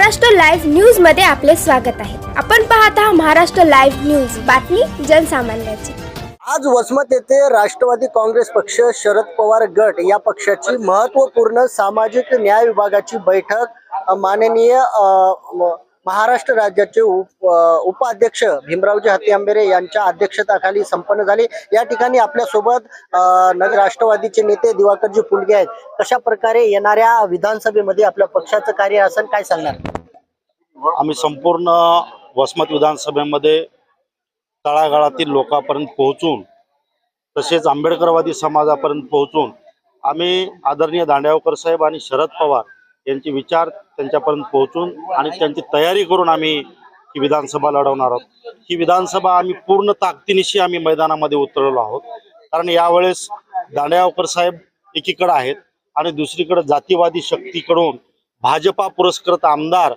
Maharashtra live न्यूजमध्ये आपले स्वागत आहे. आपण पाहत आहात महाराष्ट्र लाईव्ह न्यूज. बातमी जनसामान्याची. आज वसमत येथे राष्ट्रवादी काँग्रेस पक्ष शरद पवार गट या पक्षाची महत्त्वपूर्ण सामाजिक न्याय विभागाची बैठक माननीय अ, महाराष्ट्र राज्याचे उप उपाध्यक्ष भीमरावजी हत्ती आंबेरे यांच्या अध्यक्षताखाली संपन्न झाली. या ठिकाणी आपल्यासोबत नगर राष्ट्रवादीचे नेते दिवाकरजी फुलगे आहेत. कशा प्रकारे येणाऱ्या विधानसभेमध्ये आपल्या पक्षाचं कार्य असेल काय सांगणार? आम्ही संपूर्ण वसमत विधानसभेमध्ये तळागाळातील लोकांपर्यंत पोहोचून तसेच आंबेडकरवादी समाजापर्यंत पोहोचून आम्ही आदरणीय दांड्यावकर साहेब आणि शरद पवार त्यांचे विचार त्यांच्यापर्यंत पोहोचून आणि त्यांची तयारी करून आम्ही ही विधानसभा लढवणार आहोत. ही विधानसभा आम्ही पूर्ण ताकदीनिशी आम्ही मैदानामध्ये उतरलेलो आहोत. कारण यावेळेस दांडेगावकर साहेब एकीकडे आहेत आणि दुसरीकडे जातीवादी शक्तीकडून भाजपा पुरस्कृत आमदार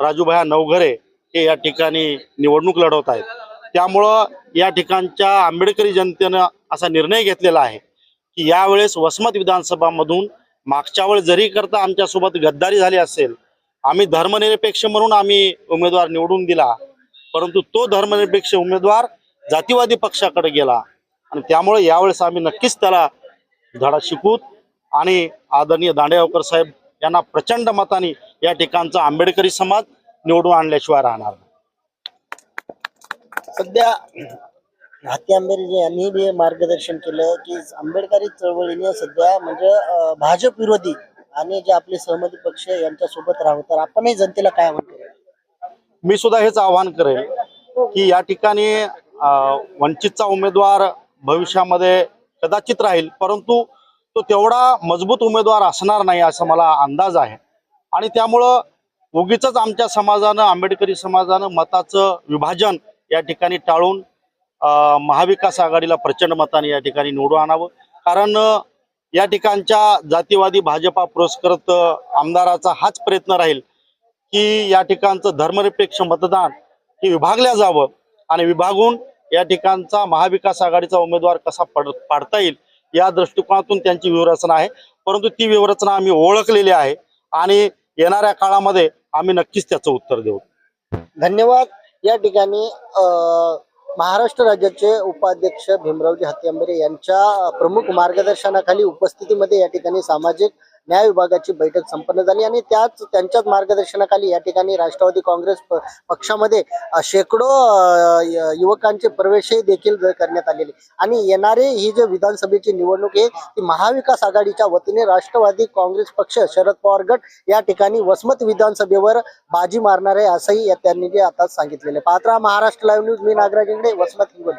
राजूभाया नवघरे हे या ठिकाणी निवडणूक लढवत आहेत. त्यामुळं या ठिकाणच्या आंबेडकरी जनतेनं असा निर्णय घेतलेला आहे की यावेळेस वसमत विधानसभामधून मागच्या वेळ जरी करता आमच्यासोबत गद्दारी झाली असेल आम्ही धर्मनिरपेक्ष म्हणून आम्ही उमेदवार निवडून दिला. परंतु तो धर्मनिरपेक्ष उमेदवार जातीवादी पक्षाकडे गेला. आणि त्यामुळे यावेळेस आम्ही नक्कीच त्याला धडा शिकूत आणि आदरणीय दांडेगावकर साहेब यांना प्रचंड मताने या ठिकाणचा आंबेडकरी समाज निवडून आणल्याशिवाय राहणार सध्या हाती आंबेडकर यांनी बी मार्गदर्शन केलं की आंबेडकरी चळवळीने सध्या म्हणजे भाजप विरोधी आणि जे आपले सहमती पक्ष यांच्या सोबत राहू. तर आपणही जनतेला काय म्हणतो? मी सुद्धा हेच आवाहन करेल की या ठिकाणी वंचितचा उमेदवार भविष्यामध्ये कदाचित राहील परंतु तो तेवढा मजबूत उमेदवार असणार नाही असा मला अंदाज आहे. आणि त्यामुळं उगीच आमच्या समाजानं आंबेडकरी समाजानं मताचं विभाजन या ठिकाणी टाळून महाविकास आघाडीला प्रचंड मताने या ठिकाणी निवडून आणावं. कारण या ठिकाणच्या जातीवादी भाजपा पुरस्कृत आमदाराचा हाच प्रयत्न राहील की या ठिकाणचं धर्मनिरपेक्ष मतदान हे विभागल्या जावं आणि विभागून या ठिकाणचा महाविकास आघाडीचा उमेदवार कसा पड पाडता येईल या दृष्टिकोनातून त्यांची व्यूहरचना आहे. परंतु ती व्यूहरचना आम्ही ओळखलेली आहे आणि येणाऱ्या काळामध्ये आम्ही नक्कीच त्याचं उत्तर देऊ. धन्यवाद. या ठिकाणी अं, महाराष्ट्र राज्याचे उपाध्यक्ष भीमरावजी हत्यांबरे यांच्या प्रमुख मार्गदर्शनाखाली उपस्थितीमध्ये या ठिकाणी सामाजिक न्याय विभागाची बैठक संपन्न झाली आणि त्याच त्यांच्याच मार्गदर्शनाखाली या ठिकाणी राष्ट्रवादी काँग्रेस पक्षामध्ये शेकडो युवकांचे प्रवेशही देखील करण्यात आलेले. आणि येणारे ही जे विधानसभेची निवडणूक आहे ती महाविकास आघाडीच्या वतीने राष्ट्रवादी काँग्रेस पक्ष शरद पवार गट या ठिकाणी वसमत विधानसभेवर बाजी मारणार आहे असंही त्यांनी जे आता सांगितलेले पात्रा महाराष्ट्र लाईव्ह न्यूज मी Nagraj Ingde Vasmat Hingoli.